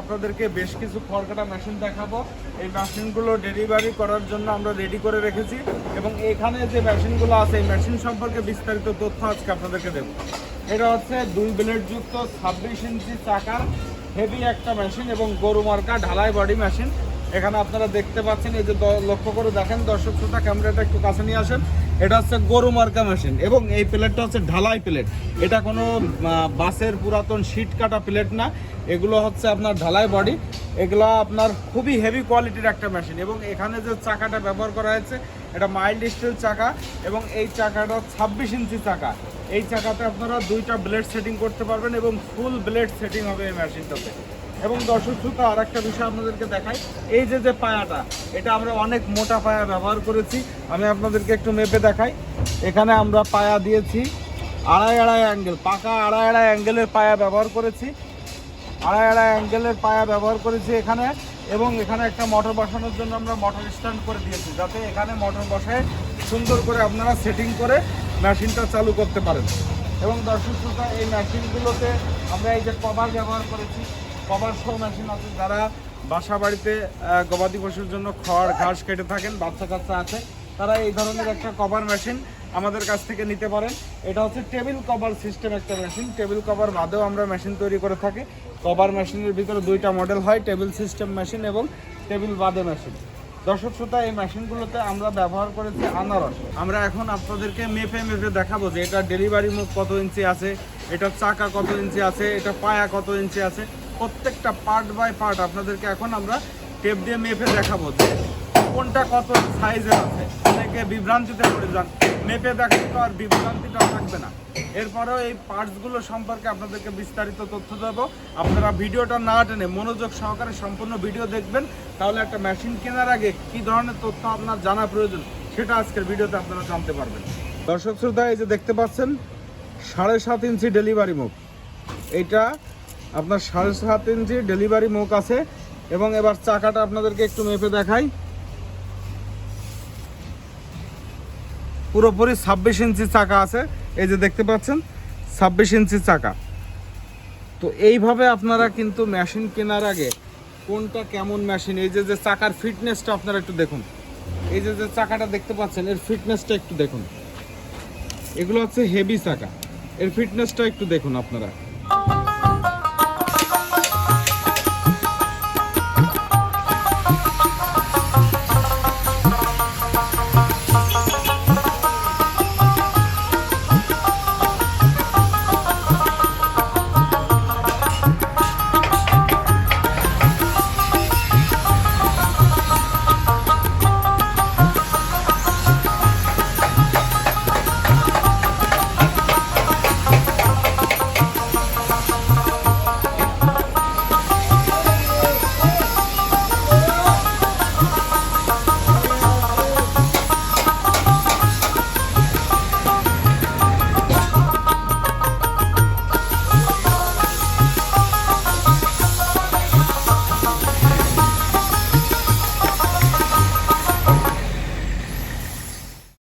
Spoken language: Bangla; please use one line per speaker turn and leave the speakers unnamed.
আপনাদেরকে বেশ কিছু খড়কাটা মেশিন দেখাবো। এই মেশিনগুলো ডেলিভারি করার জন্য আমরা রেডি করে রেখেছি এবং এখানে যে মেশিনগুলো আছে, এই মেশিন সম্পর্কে বিস্তারিত তথ্য আজকে আপনাদেরকে দেবো। এটা হচ্ছে দুই ব্লেড যুক্ত ছাব্বিশ ইঞ্চি চাকার হেভি একটা মেশিন এবং গরু মার্কা ঢালাই বডি মেশিন এখানে আপনারা দেখতে পাচ্ছেন, এই যে লক্ষ্য করে দেখেন দর্শক শ্রোতা ক্যামেরাটা একটু কাছে নিয়ে আসেন। এটা হচ্ছে গরু মার্কা মেশিন এবং এই প্লেটটা হচ্ছে ঢালাই প্লেট। এটা কোনো বাসের পুরাতন শীট কাটা প্লেট না। এগুলো হচ্ছে আপনার ঢালাই বডি এগুলো আপনার খুবই হেভি কোয়ালিটির একটা মেশিন এবং এখানে যে চাকাটা ব্যবহার করা হয়েছে, এটা মাইল্ড স্টিল চাকা এবং এই চাকাটা ছাব্বিশ ইঞ্চি চাকা। এই চাকাতে আপনারা দুইটা ব্লেড সেটিং করতে পারবেন এবং ফুল ব্লেড সেটিং হবে এই মেশিনটাতে এবং দর্শক শ্রোতা আর একটা বিষয় আপনাদেরকে দেখাই। এই যে যে পায়াটা, এটা আমরা অনেক মোটা পায়া ব্যবহার করেছি। আমি আপনাদেরকে একটু মেপে দেখাই। এখানে আমরা পায়া দিয়েছি আড়াই আড়াই অ্যাঙ্গেল, পাকা আড়াই আড়াই অ্যাঙ্গেলের পায়া ব্যবহার করেছি। আড়াই আড়াই অ্যাঙ্গেলের পায়া ব্যবহার করেছি এখানে এবং এখানে একটা মোটর বসানোর জন্য আমরা মোটর স্ট্যান্ড করে দিয়েছি, যাতে এখানে মোটর বসায় সুন্দর করে আপনারা সেটিং করে মেশিনটা চালু করতে পারেন। এবং দর্শক শ্রোতা, এই মেশিনগুলোতে আমরা এই যে কভার ব্যবহার করেছি কভার শো মেশিন আছে যারা বাসা বাড়িতে গবাদি পশুর জন্য খড়, ঘাস কেটে থাকেন, বাচ্চা কাচ্চা আছে, তারা এই ধরনের একটা কভার মেশিন আমাদের কাছ থেকে নিতে পারেন। এটা হচ্ছে টেবিল কভার সিস্টেম একটা মেশিন। টেবিল কভার বাদেও আমরা মেশিন তৈরি করে থাকি। কভার মেশিনের ভিতরে দুইটা মডেল হয়, টেবিল সিস্টেম মেশিন এবং টেবিল বাদে মেশিন। দর্শক শ্রোতা, এই মেশিনগুলোতে আমরা ব্যবহার করেছি আনারস। আমরা এখন আপনাদেরকে মেপে মেপে দেখাবো যে এটা ডেলিভারি মুখ কত ইঞ্চি আছে, এটা চাকা কত ইঞ্চি আছে, এটা পায়া কত ইঞ্চি আছে। প্রত্যেকটা পার্ট বাই পার্ট আপনাদেরকে এখন আমরা টেপ দিয়ে মেপে দেখাবো যে কোনটা কত সাইজের আছে। অনেকে বিভ্রান্তিতে পড়ে যান। মেপে দেখলে তো আর বিভ্রান্তিটা থাকবে না। এরপরেও এই পার্টসগুলো সম্পর্কে আপনাদেরকে বিস্তারিত তথ্য দেবো। আপনারা ভিডিওটা না টেনে মনোযোগ সহকারে সম্পূর্ণ ভিডিও দেখবেন। তাহলে একটা মেশিন কেনার আগে কি ধরনের তথ্য আপনার জানা প্রয়োজন সেটা আজকের ভিডিওতে আপনারা জানতে পারবেন। দর্শক শ্রোতা, এই যে দেখতে পাচ্ছেন, সাড়ে সাত ইঞ্চি ডেলিভারি মুখ এইটা আপনার সাড়ে সাত ইঞ্চি ডেলিভারি মুখ আছে। এবং এবার চাকাটা আপনাদেরকে একটু মেপে দেখাই। পুরোপুরি ছাব্বিশ ইঞ্চি চাকা আছে। এই যে দেখতে পাচ্ছেন, ছাব্বিশ ইঞ্চি চাকা। তো এইভাবে আপনারা কিন্তু মেশিন কেনার আগে কোনটা কেমন মেশিন এই যে যে চাকার ফিটনেসটা আপনারা একটু দেখুন। এই যে যে চাকাটা দেখতে পাচ্ছেন, এর ফিটনেসটা একটু দেখুন। এগুলো হচ্ছে হেভি চাকা। এর ফিটনেসটা একটু দেখুন আপনারা।